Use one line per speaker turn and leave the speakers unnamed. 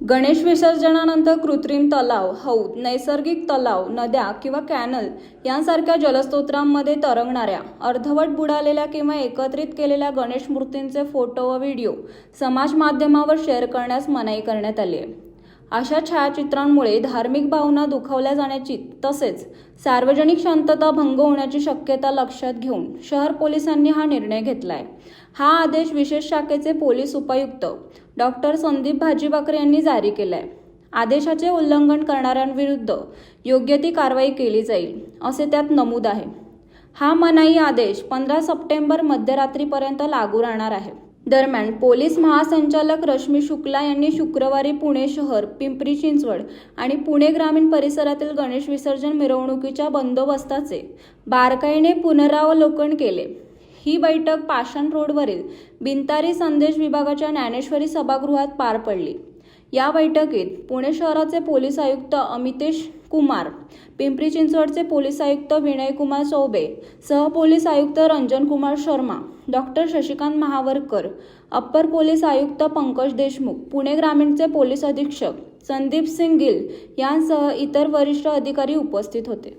गणेश विसर्जनानंतर कृत्रिम तलाव हौद नैसर्गिक तलाव नद्या किंवा कॅनल यांसारख्या जलस्रोतांमध्ये तरंगणाऱ्या अर्धवट बुडालेल्या किंवा एकत्रित केलेल्या गणेश मूर्तींचे फोटो व व्हिडिओ समाज माध्यमावर शेअर करण्यास मनाई करण्यात आली आहे. अशा छायाचित्रांमुळे धार्मिक भावना दुखावल्या जाण्याची तसेच सार्वजनिक शांतता भंग होण्याची शक्यता लक्षात घेऊन शहर पोलिसांनी हा निर्णय घेतलाय. हा आदेश विशेष शाखेचे पोलीस उपायुक्त डॉक्टर संदीप भाजीबाकर यांनी जारी केलाय. आदेशाचे उल्लंघन करणाऱ्यांविरुद्ध योग्य ती कारवाई केली जाईल असे त्यात नमूद आहे. हा मनाई आदेश पंधरा सप्टेंबर मध्यरात्रीपर्यंत लागू राहणार आहे. दरम्यान पोलीस महासंचालक रश्मी शुक्ला यांनी शुक्रवारी पुणे शहर पिंपरी चिंचवड आणि पुणे ग्रामीण परिसरातील गणेश विसर्जन मिरवणुकीच्या बंदोबस्ताचे बारकाईने पुनरावलोकन केले. ही बैठक पाषाण रोडवरील बिंतारी संदेश विभागाच्या ज्ञानेश्वरी सभागृहात पार पडली. या बैठकीत पुणे शहराचे पोलीस आयुक्त अमितेश कुमार पिंपरी चिंचवडचे पोलीस आयुक्त विनयकुमार चौबे सहपोलीस आयुक्त Ranjan Kumar Sharma doctor Shashikant Mahavarkar upper police आयुक्त पंकज देशमुख पुणे ग्रामीणचे पोलीस अधीक्षक संदीप सिंग गिल यांसह इतर वरिष्ठ अधिकारी उपस्थित होते.